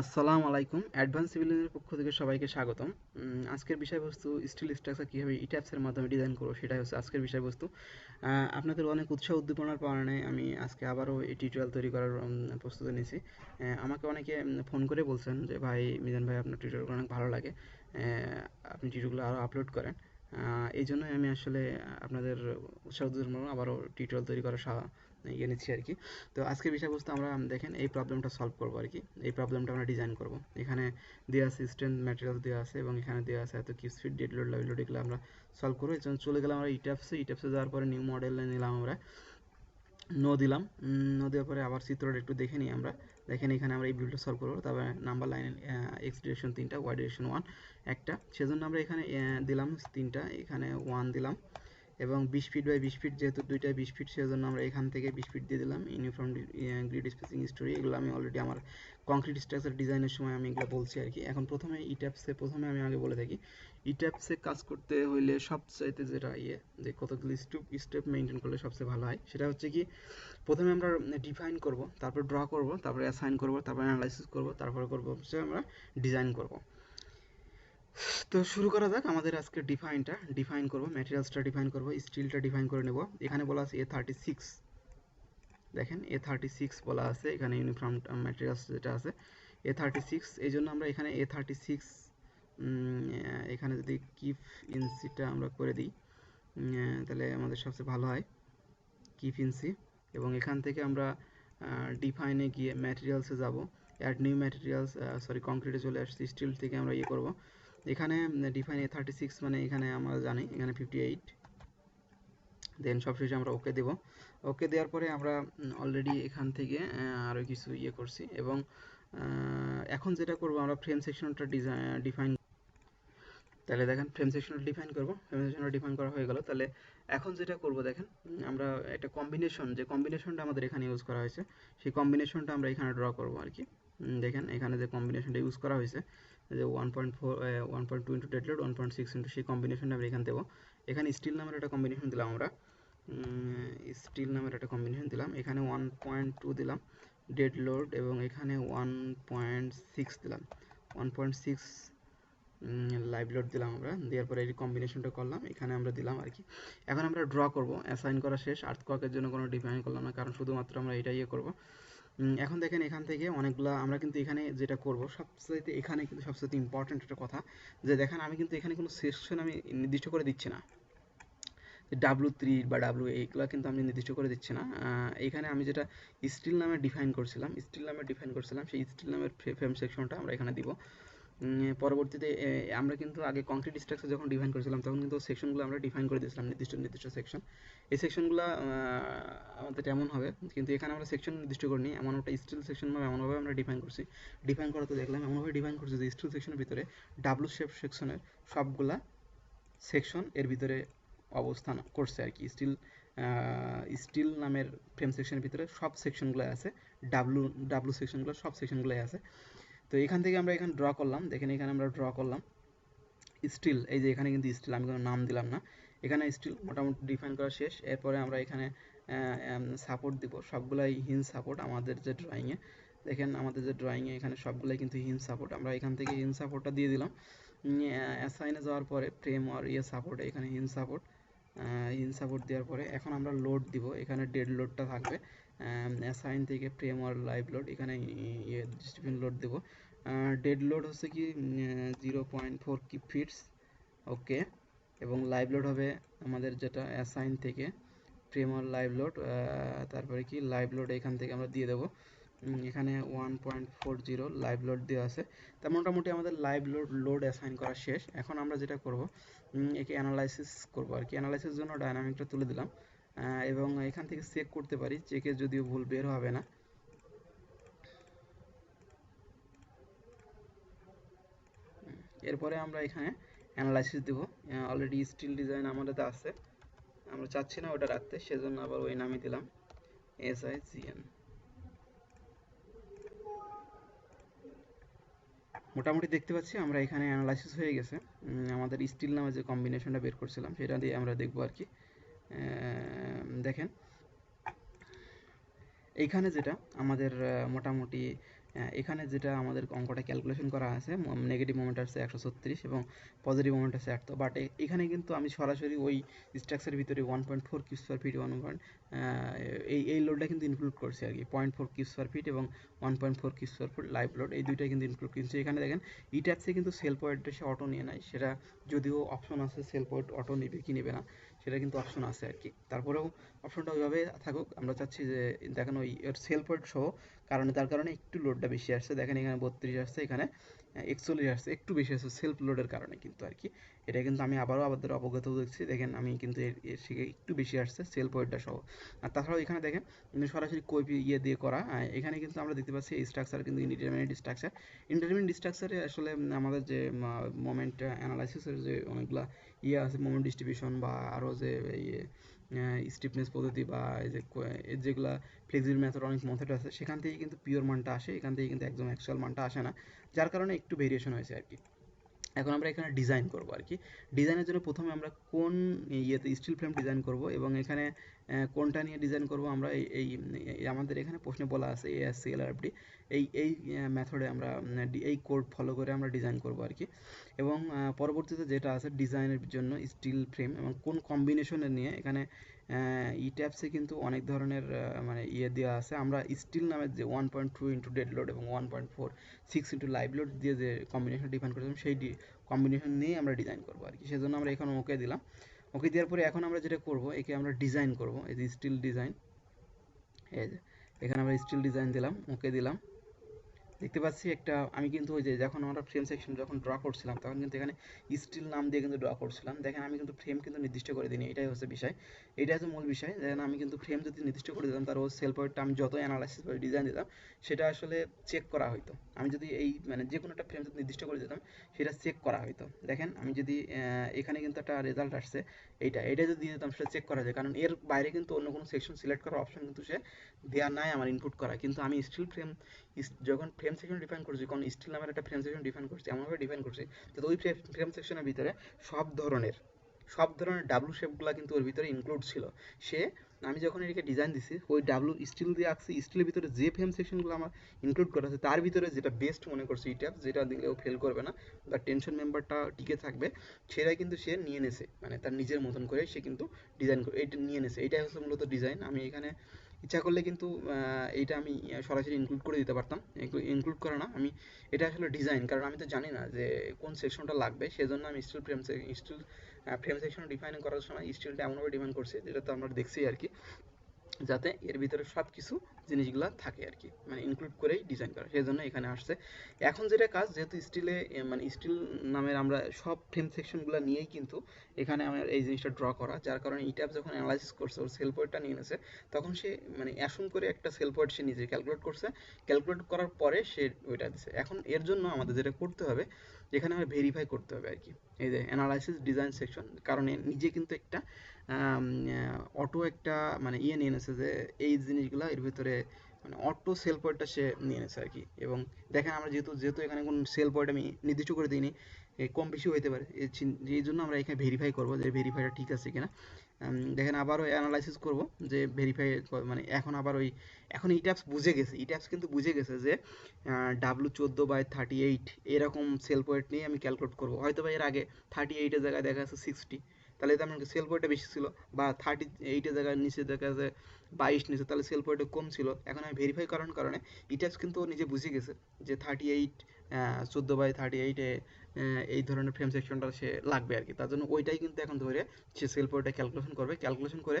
আসসালামু আলাইকুম। Advance civil পক্ষ থেকে সবাইকে স্বাগতম। আজকের বিষয়বস্তু স্টিল স্ট্রাকচার কীভাবে ইট্যাপসের মাধ্যমে ডিজাইন করব সেটাই হচ্ছে আজকের বিষয়বস্তু। আপনাদের অনেক উৎসাহ উদ্দীপনার কারণে আমি আজকে আবারও এই টিউটোরিয়াল তৈরি করার প্রস্তুতি নিয়েছি। আমাকে অনেকে ফোন করে বলছেন যে, ভাই মিজান ভাই, আপনার টিউটোরিয়ালগুলো অনেক ভালো লাগে। আপনি টিউটোরিয়ালগুলো আরও আপলোড করেন। এই জন্যই আমি আসলে আপনাদের উৎসাহ আবারও টিউটোরিয়াল তৈরি করার সা- ইয়ে নিচ্ছি আর কি। তো আজকের বিষয়বস্তু আমরা দেখেন, এই প্রবলেমটা সলভ করব আর কি। এই প্রবলেমটা আমরা ডিজাইন করব। এখানে দেওয়া আছে স্ট্রেন্থ ম্যাটেরিয়াল দেওয়া আছে এবং এখানে দেওয়া আছে এত কি স্পিড ডেড লোড লোড এগুলো আমরা সলভ করব। এর জন্য চলে গেলাম আমরা ইটাপসে ইটাপসে যাওয়ার পরে নিউ মডেল নিলাম আমরা। নো দিলাম। নো দেওয়ার পরে আবার চিত্রটা একটু দেখে নিই আমরা। দেখেন এখানে আমরা এই বিলটা সলভ করব। তারপরে নাম্বার লাইন এক্স ডিরেকশন তিনটা ওয়াই ডিরেকশন ওয়ান একটা। সেজন্য আমরা এখানে দিলাম তিনটা, এখানে ওয়ান দিলাম। এবং বিশ ফিট বাই বিশ ফিট যেহেতু দুইটা বিশ ফিট সেজন্য আমরা এখান থেকে বিশ ফিট দিয়ে দিলাম। ইউনিফর্ম গ্রিড স্পেসিং স্টোরি এগুলো আমি অলরেডি আমার কংক্রিট স্ট্রাকচার ডিজাইনের সময় আমি এগুলো বলছি আর কি। এখন প্রথমে ইট্যাপসে প্রথমে আমি আগে বলে থাকি। ইট্যাপসে কাজ করতে হইলে সবচাইতে যেটা ইয়ে যে কতগুলি স্টেপ স্টেপ মেনটেন করলে সবচেয়ে ভালো হয়, সেটা হচ্ছে কি, প্রথমে আমরা ডিফাইন করব, তারপর ড্র করব, তারপরে অ্যাসাইন করব, তারপরে অ্যানালাইসিস করব, তারপরে করব, হচ্ছে আমরা ডিজাইন করব। তো শুরু করা যাক আমাদের আজকে ডিফাইনটা ডিফাইন করব ম্যাটেরিয়ালসটা ডিফাইন করব স্টিলটা ডিফাইন করে নেব। এখানে বলা আছে এ থার্টি সিক্স দেখেন এ থার্টি সিক্স বলা আছে, এখানে ইউনিফর্ম ম্যাটেরিয়ালস যেটা আছে এ থার্টি সিক্স এই জন্য আমরা এখানে এ থার্টি সিক্স এখানে যদি কিফ ইঞ্চিটা আমরা করে দিই তাহলে আমাদের সবচেয়ে ভালো হয় কিফ ইঞ্চি। এবং এখান থেকে আমরা ডিফাইনে গিয়ে ম্যাটেরিয়ালসে যাব অ্যাড নিউ ম্যাটেরিয়ালস সরি কংক্রিটে চলে আসছি স্টিল থেকে আমরা ইয়ে করব। এখানে ডিফাইন এ থার্টি সিক্স মানে এখানে আমরা জানি, এখানে ফিফটি এইট দেন সবশেষে আমরা ওকে দেব। ওকে দেওয়ার পরে আমরা অলরেডি এখান থেকে আরও কিছু ইয়ে করছি এবং এখন যেটা করব আমরা ফ্রেম সেকশনটা ডিজাইন ডিফাইন তাহলে দেখেন ফ্রেম সেকশনটা ডিফাইন করব। ফ্রেম সেকশনটা ডিফাইন করা হয়ে গেল। তাহলে এখন যেটা করব দেখেন আমরা একটা কম্বিনেশন যে কম্বিনেশনটা আমাদের এখানে ইউজ করা হয়েছে, সেই কম্বিনেশনটা আমরা এখানে ড্র করব আর কি। দেখেন এখানে যে কম্বিনেশনটা ইউজ করা হয়েছে যে one point four one point two into dead load one point six into সেই কম্বিনেশনটা আমরা এখানে দেবো। এখানে স্টিল নামের একটা কম্বিনেশন দিলাম আমরা। স্টিল নামের একটা কম্বিনেশন দিলাম। এখানে ওয়ান পয়েন্ট টু দিলাম ডেড লোড এবং এখানে ওয়ান পয়েন্ট সিক্স দিলাম। One point six live load দিলাম আমরা। দেওয়ার পরে এই কম্বিনেশনটা করলাম। এখানে আমরা দিলাম আর কি। এখন আমরা ড্র করব। অ্যাসাইন করা শেষ। আর্থকোয়াকের জন্য কোনো ডিফাইন করলাম না, কারণ শুধুমাত্র আমরা এটা ইয়ে করব। এখন দেখেন এখান থেকে অনেকগুলা, আমরা কিন্তু এখানে যেটা করব, সবচাইতে এখানে কিন্তু সবচেয়ে ইম্পর্ট্যান্ট একটা কথা, যে দেখেন আমি কিন্তু এখানে কোনো সেকশন আমি নির্দিষ্ট করে দিচ্ছি না। ডাব্লু থ্রি বা ডাব্লু এইগুলো কিন্তু আমি নির্দিষ্ট করে দিচ্ছি না। এখানে আমি যেটা স্টিল নামে ডিফাইন করছিলাম স্টিল নামে ডিফাইন করছিলাম, সেই স্টিল নামের ফ্রেম সেকশনটা আমরা এখানে দিব। পরবর্তীতে আমরা কিন্তু আগে কংক্রিট স্ট্রাকচার যখন ডিফাইন করেছিলাম, তখন কিন্তু সেকশনগুলো আমরা ডিফাইন করে দিয়েছিলাম, নির্দিষ্ট নির্দিষ্ট সেকশন এই সেকশনগুলো আমাদের এমন হবে, কিন্তু এখানে আমরা সেকশন নির্দিষ্ট করিনি। এমন একটা স্টিল সেকশন বা এমনভাবে আমরা ডিফাইন করছি। ডিফাইন করা তো দেখলাম এমনভাবে ডিফাইন করছি যে স্টিল সেকশনের ভিতরে ডাব্লু শেপ সেকশনের সবগুলা সেকশন এর ভিতরে অবস্থান করছে আর কি। স্টিল স্টিল নামের ফ্রেম সেকশনের ভিতরে সব সেকশনগুলো আছে। ডাব্লু ডাব্লু সেকশনগুলো সব সেকশনগুলোই আছে। তো এখান থেকে আমরা এখানে ড্র করলাম। দেখেন এখানে আমরা ড্র করলাম স্টিল এই যে এখানে কিন্তু স্টিল আমি কোনো নাম দিলাম না। এখানে স্টিল মোটামুটি ডিফাইন করা শেষ। এরপরে আমরা এখানে সাপোর্ট দিব। সবগুলাই হিন সাপোর্ট আমাদের যে ড্রয়িংয়ে দেখেন আমাদের যে ড্রয়িংয়ে এখানে সবগুলাই কিন্তু হিন সাপোর্ট আমরা এখান থেকে হিন সাপোর্টটা দিয়ে দিলাম। অ্যাসাইনে যাওয়ার পরে ফ্রেম আর ইয়ে সাপোর্ট এখানে হিন সাপোর্ট হিন সাপোর্ট দেওয়ার পরে এখন আমরা লোড দিব, এখানে ডেড লোডটা থাকবে। অ্যাসাইন থেকে ফ্রেম আর লাইভ লোড এখানে ডিস্ট্রিবিউশন লোড দেবো। ডেড লোড হচ্ছে কি জিরো পয়েন্ট ফোর কি ফিটস ওকে এবং লাইভ লোড হবে আমাদের যেটা অ্যাসাইন থেকে প্রেমার লাইভ লোড তারপরে কি লাইভ লোড এখান থেকে আমরা দিয়ে দেবো। এখানে one point four zero live load দেওয়া আছে। তা মোটামুটি আমাদের লাইভ লোড লোড অ্যাসাইন করা শেষ। এখন আমরা যেটা করব একে অ্যানালাইসিস করব আর কি। অ্যানালাইসিস জন্য ডায়নামিকটা তুলে দিলাম। এবং এখান থেকে চেক করতে পারি চেকে যদিও ভুল বের হবে না। এরপরে আমরা এখানে অ্যানালাইসিস দেব। অলরেডি স্টিল ডিজাইন আমাদের আছে। আমরা চাচ্ছি না ওটা রাখতে, সেজন্য আবার ওই নামই দিলাম। এস আই জি মোটামুটি দেখতে পাচ্ছি, আমরা এখানে অ্যানালাইসিস হয়ে গেছে। আমাদের স্টিল নামে যে কম্বিনেশনটা বের করছিলাম, সেটা দিয়ে আমরা দেখব আর কি। দেখেন। এইখানে যেটা আমাদের মোটামুটি এখানে যেটা আমাদের অঙ্কটা ক্যালকুলেশন করা আছে নেগেটিভ মোমেন্ট আসছে একশো ছত্রিশ এবং পজিটিভ মোমেন্ট আছে একশো বাট এখানে কিন্তু আমি সরাসরি ওই স্ট্রাকচারের ভিতরে one point four q square feet one point এই এই লোডটা কিন্তু ইনক্লুড করছি আর কি point four q square feet এবং one point four q square feet live load এই দুইটাই কিন্তু ইনক্লুড কিন্তু এখানে দেখেন ই ট্যাপসে কিন্তু সেল পয়েন্টটা সে অটো নিয়ে নেয় সেটা যদিও অপশন আছে সেল পয়েন্ট অটো নেবে কি নেবে না, সেটা কিন্তু অপশন আছে আর কি। তারপরেও অপশনটা ওইভাবে থাকুক, আমরা চাচ্ছি যে দেখেন ওই সেল পয়েন্ট সহ কারণে তার কারণে একটু লোডটা বেশি আসছে। দেখেন এখানে বত্রিশ আসছে, এখানে একচল্লিশ আসছে। একটু বেশি আসছে সেলফ লোডের কারণে কিন্তু আর কি এটা কিন্তু আমি আবারও আমাদের অবগত দেখছি দেখেন আমি কিন্তু এর থেকে একটু বেশি আসছে সেল পয়েন্টটা সহ। আর তাছাড়াও এখানে দেখেন, কিন্তু সরাসরি কপি ইয়ে দিয়ে করা এখানে কিন্তু আমরা দেখতে পাচ্ছি এই স্ট্রাকচার কিন্তু ইন্ডিটারমিনেট স্ট্রাকচার ইন্ডিটারমিনেট স্ট্রাকচারে আসলে আমাদের যে মোমেন্ট অ্যানালাইসিসের যে অনেকগুলা ইয়ে আছে মোমেন্ট ডিস্ট্রিবিউশন বা আরও যে ইয়ে স্টিফনেস পদ্ধতি বা এই যে যেগুলা ফ্লেক্সিবল ম্যাথের অনেক মেথড আছে, সেখান থেকে কিন্তু পিওর মানটা আসে, এখান থেকে কিন্তু একদম অ্যাকচুয়াল মানটা আসে না। যার কারণে একটু ভেরিয়েশন হয়েছে আর কি এখন আমরা এখানে ডিজাইন করব আর কি ডিজাইনের জন্য প্রথমে আমরা কোন ইয়েতে স্টিল ফ্রেম ডিজাইন করব এবং এখানে কোনটা নিয়ে ডিজাইন করব আমরা এই আমাদের এখানে প্রশ্নে বলা আছে এএসসি এলআরএফডি এই এই মেথডে আমরা এই কোড ফলো করে আমরা ডিজাইন করব আর কি এবং পরবর্তীতে যেটা আছে ডিজাইনের জন্য স্টিল ফ্রেম এবং কোন কম্বিনেশনে নিয়ে এখানে ই ট্যাপসে কিন্তু অনেক ধরনের মানে ইয়ে দেওয়া আছে। আমরা স্টিল নামের যে one point two into dead load এবং one point four six into live load দিয়ে যে কম্বিনেশন ডিফাইন করেছিলাম, সেই কম্বিনেশন নিয়ে আমরা ডিজাইন করব আর কি। সেজন্য আমরা এখানে ওকে দিলাম। ওকে দেওয়ার পরে এখন আমরা যেটা করব, একে আমরা ডিজাইন করব, এই যে স্টিল ডিজাইন এখানে আমরা স্টিল ডিজাইন দিলাম, ওকে দিলাম। দেখতে পাচ্ছি একটা, আমি কিন্তু ওই যে যখন আমরা ফ্রেম সেকশন যখন ড্র করছিলাম, তখন কিন্তু এখানে স্টিল নাম দিয়ে কিন্তু ড্র করছিলাম। দেখেন, আমি কিন্তু ফ্রেম কিন্তু নির্দিষ্ট করে দিইনি, এটাই হচ্ছে বিষয়। এটাই হচ্ছে মূল বিষয়। দেখেন, আমি কিন্তু ফ্রেম যদি নির্দিষ্ট করে দিতাম, তার ও সেল পয়েন্টটা আমি যত অ্যানালাইসিস বা ডিজাইন দিতাম, সেটা আসলে চেক করা হইতো। আমি যদি এই মানে যে কোনো একটা ফ্রেম যদি নির্দিষ্ট করে দিতাম, সেটা চেক করা হইতো। দেখেন, আমি যদি এখানে কিন্তু একটা রেজাল্ট আসছে, এইটা এটা যদি দিয়ে দিতাম, সেটা চেক করা যায়। কারণ এর বাইরে কিন্তু অন্য কোনো সেকশন সিলেক্ট করার অপশন কিন্তু সে দেওয়া নাই আমার ইনপুট করা। কিন্তু আমি স্টিল ফ্রেম যখন ফ্রেম সেকশন ডিফাইন করছি, কারণ স্টিল নামের একটা ফ্রেম সেকশন ডিফাইন করছি, এমনভাবে ডিফাইন করছি, তো ওই ফ্রেম সেকশনের ভিতরে সব ধরনের সব ধরনের ডাব্লু শেপগুলো কিন্তু ওর ভিতরে ইনক্লুড ছিল। সে, আমি যখন এটাকে ডিজাইন দিছি, ওই ডাব্লু স্টিল দিয়ে আঁকছি স্টিলের ভিতরে যে ফ্রেম সেকশনগুলো আমার ইনক্লুড করা আছে, তার ভিতরে যেটা বেস্ট মনে করছে এই ট্যাপ যেটা ও ফেল করবে না, বা টেনশন মেম্বারটা টিকে থাকবে, সেটাই কিন্তু সে নিয়ে নেছে মানে তার নিজের মতন করে সে কিন্তু ডিজাইন করে, এটা নিয়ে নেছে এটাই হচ্ছে মূলত ডিজাইন আমি এখানে ইচ্ছা করলে কিন্তু এইটা আমি সরাসরি ইনক্লুড করে দিতে পারতাম। ইনক্লুড করে না আমি, এটা আসলে ডিজাইন কারণ আমি তো জানি না যে কোন সেকশনটা লাগবে। সেজন্য আমি steel frame steel frame section define করার সময় স্টিলটা এমনভাবে ডিফাইন করছি, যেটা তো আমরা দেখছি আর কি। যাতে এর ভিতরে সব কিছু জিনিসগুলো থাকে আর কি মানে ইনক্লুড করেই ডিজাইন করা। সেই জন্য এখানে আসছে। এখন যেটা কাজ, যেহেতু স্টিলে মানে স্টিল নামের আমরা সব ফ্রেম সেকশনগুলো নিয়েই কিন্তু এখানে আমার এই জিনিসটা ড্র করা। যার কারণে ইট্যাপ যখন অ্যানালাইসিস করছে, ওর সেল পয়েন্টটা নিয়ে নেছে, তখন সে মানে অ্যাসুম করে একটা সেল পয়েন্ট সে নিজে ক্যালকুলেট করছে। ক্যালকুলেট করার পরে সে ওইটা দিছে। এখন এর জন্য আমাদের যেটা করতে হবে, এখানে আমরা ভেরিফাই করতে হবে আর কি এই যে অ্যানালাইসিস ডিজাইন সেকশন কারণ নিজে কিন্তু একটা অটো একটা মানে ইয়ে নিয়ে এনেছে যে এই জিনিসগুলো এর ভিতরে মানে অটো সেল পয়েন্টটা সে নিয়ে এনেছে আর কি। এবং দেখেন আমরা যেহেতু যেহেতু এখানে কোন সেল পয়েন্ট আমি নির্দিষ্ট করে দিইনি কম বেশি হইতে পারে। এই জন্য আমরা এখানে ভেরিফাই করব যে ভেরিফাইটা ঠিক আছে কিনা। দেখেন আবারও অ্যানালাইসিস করব যে ভেরিফাই মানে এখন আবার ওই, এখন ইট্যাপস বুঝে গেছে ইট্যাপস কিন্তু বুঝে গেছে যে ডাব্লু চোদ্দ বাই থার্টি এইট এরকম সেল পয়েন্ট নিয়ে আমি ক্যালকুলেট করব। হয়তো বা এর আগে থার্টি এইটের জায়গায় দেখা যাচ্ছে সিক্সটি তাহলে তেমন সেল পয়েন্টটা বেশি ছিল বা থার্টি এইটের জায়গায় নিচে দেখা যাচ্ছে বাইশ নিচে, তাহলে সেল পয়েন্টটা কম ছিল। এখন আমি ভেরিফাই করার কারণে ইটাস কিন্তু নিজে বুঝে গেছে যে থার্টি এইট চোদ্দ বাই থার্টি এইটে এই ধরনের ফ্রেম সেকশনটা সে লাগবে আর কি। তার জন্য ওইটাই কিন্তু এখন ধরে সে সেল পয়েন্টটা ক্যালকুলেশন করবে। ক্যালকুলেশন করে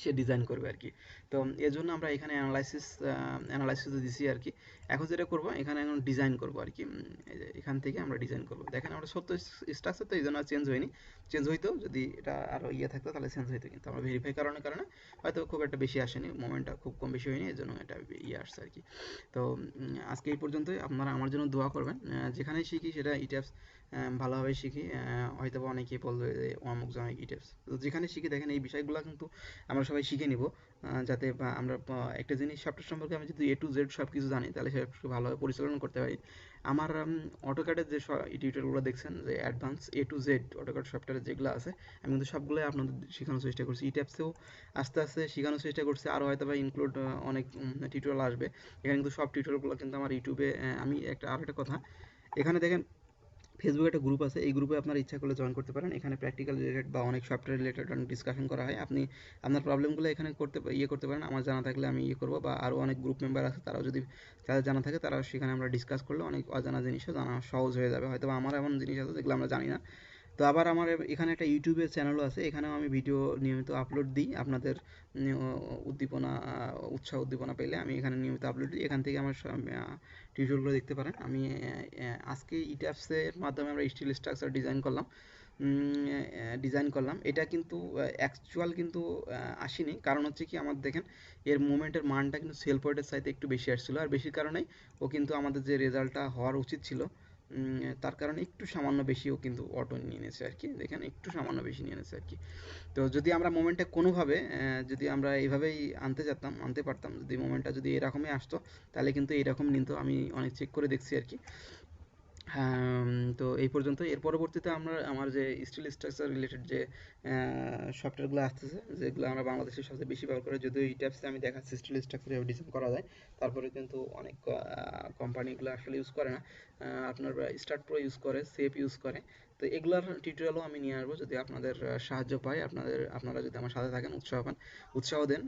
সে ডিজাইন করবে আর কি। তো এর জন্য আমরা এখানে অ্যানালাইসিস অ্যানালাইসিস দিছি আর কি। এখন যেটা করব, এখানে এখন ডিজাইন করব আর কি। এখান থেকে আমরা ডিজাইন করব। দেখেন আমরা সত্য স্ট্রাকচার তো এই জন্য চেঞ্জ হয়নি। চেঞ্জ হইতো যদি এটা আরও ইয়ে থাকতো, তাহলে চেঞ্জ হইতো কিন্তু। আমরা ভেরিফাই করানোর কারণে হয়তো খুব একটা বেশি আসেনি মোমেন্টটা খুব কম বেশি হয়নি এই জন্য এটা ইয়ে আসছে আর কি। তো আজকে এই পর্যন্তই। আপনারা আমার জন্য দোয়া করবেন। যেখানেই শিখি সেটা ইট্যাপস ভালোভাবে শিখি। হয়তো অনেকেই বলবে যে অমুক জনক ইটেপস তো যেখানে শিখি, দেখেন এই বিষয়গুলো কিন্তু আমরা সবাই শিখে নিব যাতে আমরা একটা জিনিস সফটওয়্যার সম্পর্কে আমি যদি এ টু জেড সব কিছু জানি, তাহলে সেটা ভালোভাবে পরিচালনা করতে পারি। আমার অটোক্যাডের যে টিউটোরিয়ালগুলো দেখছেন, যে advance A to Z AutoCAD software যেগুলো আছে, আমি কিন্তু সবগুলোই আপনাদের শেখানোর চেষ্টা করছি। ই ট্যাপসেও আস্তে আস্তে শেখানোর চেষ্টা করছি, আরও হয়তো বা ইনক্লুড অনেক টিউটোরিয়াল আসবে। এখানে কিন্তু সব টিউটোরিয়ালগুলো কিন্তু আমার ইউটিউবে আমি একটা আর একটা কথা। এখানে দেখেন ফেসবুকে একটা গ্রুপ আছে, এই গ্রুপে আপনার ইচ্ছা করলে জয়েন করতে পারেন। এখানে প্র্যাকটিক্যাল রিলেটেড বা অনেক সফটওয়্যার রিলেটেড অনেক ডিসকাশন করা হয়। আপনি আপনার প্রবলেমগুলো এখানে করতে ইয়ে করতে পারেন। আমার জানা থাকলে আমি ইয়ে করব বা আরও অনেক গ্রুপ মেম্বার আছে, তারাও যদি তাদের জানা থাকে, তারা সেখানে আমরা ডিসকাস করলে অনেক অজানা জিনিসও জানা সহজ হয়ে যাবে। হয়তো আমার এমন জিনিস আছে, যেগুলো আমরা জানি না। তো আবার আমার এখানে একটা ইউটিউবের চ্যানেলও আছে, এখানেও আমি ভিডিও নিয়মিত আপলোড দিই। আপনাদের উদ্দীপনা উৎসাহ উদ্দীপনা পেলে আমি এখানে নিয়মিত আপলোড দিই। এখান থেকে আমার টিউটোরিয়ালগুলো দেখতে পারেন। আমি আজকে ইট্যাপসের মাধ্যমে আমরা স্টিল স্ট্রাকচার ডিজাইন করলাম। ডিজাইন করলাম। এটা কিন্তু অ্যাকচুয়াল কিন্তু আসেনি। কারণ হচ্ছে কি, আমার দেখেন, এর মুভমেন্টের মানটা কিন্তু সেল পয়েন্টের চাইতে একটু বেশি আসছিল। আর বেশির কারণেই ও কিন্তু আমাদের যে রেজাল্টটা হওয়ার উচিত ছিল তার কারণে একটু সামান্য বেশিও কিন্তু অটো নিয়ে নিয়েছে আর কি। দেখেন, একটু সামান্য বেশি নিয়ে নিয়েছে আর কি। তো যদি আমরা মোমেন্টটা কোনোভাবে যদি আমরা এইভাবেই আনতে যেতাম, আনতে পারতাম, যদি মোমেন্টটা যদি এরকমই আসতো, তাহলে কিন্তু এরকম নিত আমি অনেক চেক করে দেখছি আর কি। তো এই পর্যন্ত এর পরবর্তীতে আমরা, আমার যে স্টিল স্ট্রাকচার রিলেটেড যে সফটওয়্যারগুলো আসতেছে, যেগুলো আমরা বাংলাদেশের সবচেয়ে বেশি ব্যবহার করি, যদিও এই ট্যাপসে আমি দেখাচ্ছি স্টিল স্ট্রাকচার ডিজাইন করা যায়। তারপরে কিন্তু অনেক কোম্পানিগুলো আসলে ইউজ করে না। আপনার স্টার্ট প্রো ইউজ করে সেফ ইউজ করে। তো এগুলার টিউটোরিয়ালও আমি নিয়ে আসব যদি আপনাদের সাহায্য পাই আপনাদের, আপনারা যদি আমার সাথে থাকেন, উৎসাহ পান, উৎসাহ দেন।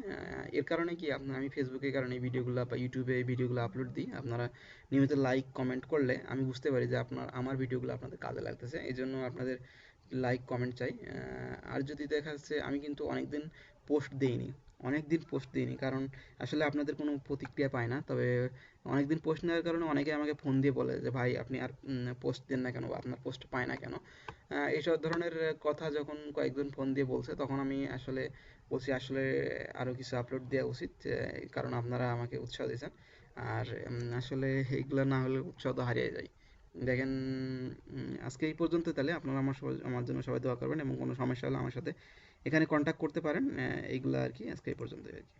এর কারণে কি, আপনার, আমি ফেসবুকের কারণে ভিডিওগুলো বা ইউটিউবে এই ভিডিওগুলো আপলোড দিই। আপনারা নিয়মিত লাইক কমেন্ট করলে আমি বুঝতে পারি যে আপনার, আমার ভিডিওগুলো আপনাদের কাজে লাগতেছে। এই জন্য আপনাদের লাইক কমেন্ট চাই। আর যদি দেখা যাচ্ছে আমি কিন্তু অনেকদিন পোস্ট দিইনি অনেক দিন পোস্ট দিইনি। কারণ আসলে আপনাদের কোনো প্রতিক্রিয়া পায় না। তবে অনেক দিন পোস্ট নেওয়ার কারণে অনেকে আমাকে ফোন দিয়ে বলে যে, ভাই, আপনি আর পোস্ট দেন না কেন বা আপনার পোস্ট পায় না কেন? এইসব ধরনের কথা যখন কয়েকজন ফোন দিয়ে বলছে, তখন আমি আসলে বলছি, আসলে আরও কিছু আপলোড দেওয়া উচিত কারণ আপনারা আমাকে উৎসাহ দিয়েছেন। আর আসলে এইগুলো না হলে উৎসাহ তো হারিয়ে যায়। দেখেন আজকে এই পর্যন্ত তাহলে আপনারা আমার সবাই, আমার জন্য সবাই দোয়া করবেন এবং কোনো সমস্যা হলে আমার সাথে এখানে কন্ট্যাক্ট করতে পারেন। এইগুলো আর কি আজকে এই পর্যন্তই আর কি।